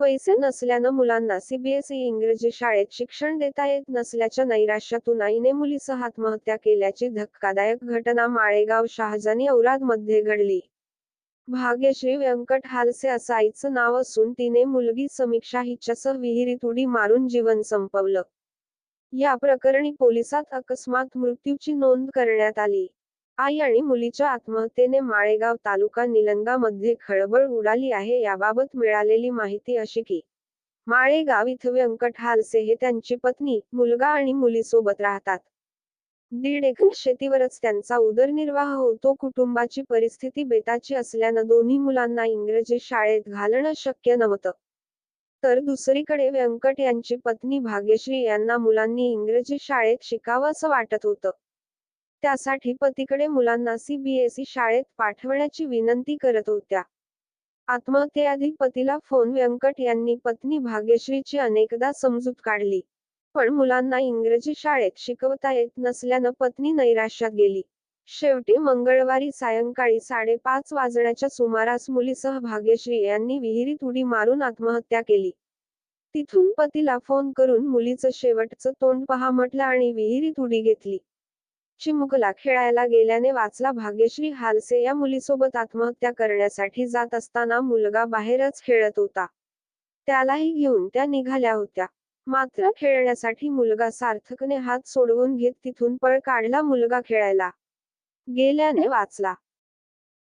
पैसे नसल्यानं मुलांना सीबीएसई इंग्रजी शाळेत शिक्षण देता येत नसल्याच्या नैराश्यातून आईने मुलीसह आत्महत्या केल्याची धक्कादायक घटना माळेगाव शहाजानी औरादमध्ये घडली. भाग्यश्री व्यंकट हालसे असं आईचं नाव असून तिने मुलगी समीक्षा हिच्यासह विहिरीत उडी मारून जीवन संपवलं. या प्रकरणी पोलिसात अकस्मात मृत्यूची नोंद करण्यात आली. आई आणि मुलीच्या आत्महत्येने माळेगाव तालुका निलंगामध्ये खळबळ उडाली आहे याबाबत मिळालेली माहिती अशी की माळेगाव इथं व्यंकट हालसे हे त्यांची पत्नी मुलगा आणि मुलीसोबत राहतात. दीड एकर शेतीवरच त्यांचा उदरनिर्वाह होतो कुटुंबाची परिस्थिती बेताची असल्यानं दोन्ही मुलांना इंग्रजी शाळेत घालणं शक्य नव्हतं. तर दुसरीकडे व्यंकट यांची पत्नी भाग्यश्री यांना मुलांनी इंग्रजी शाळेत शिकावं असं वाटत होतं. त्यासाठी पतीकडे मुलांना सीबीएसई शाळेत पाठवण्याची विनंती करत होत्या. आत्महत्येआधी पतीला फोन व्यंकट यांनी पत्नी भाग्यश्रीची अनेकदा समजूत काढली. पण मुलांना इंग्रजी शाळेत शिकवता येत नसल्यानं पत्नी नैराश्यात गेली. शेवटी मंगळवारी सायंकाळी साडेपाच वाजण्याच्या सुमारास मुलीसह भाग्यश्री यांनी विहिरीत उडी मारून आत्महत्या केली. तिथून पतीला फोन करून मुलीचं शेवटचं तोंड पहा म्हटलं आणि विहिरीत उडी घेतली. चिमुकला खेळायला गेल्याने वाचला भाग्यश्री हालसे या मुलीसोबत आत्महत्या करण्यासाठी जात असताना मुलगा बाहेरच खेळत होता. त्यालाही घेऊन त्या निघाल्या होत्या. मात्र खेळण्यासाठी मुलगा सार्थकने हात सोडवून घेत तिथून पळ काढला मुलगा खेळायला. गेल्याने वाचला.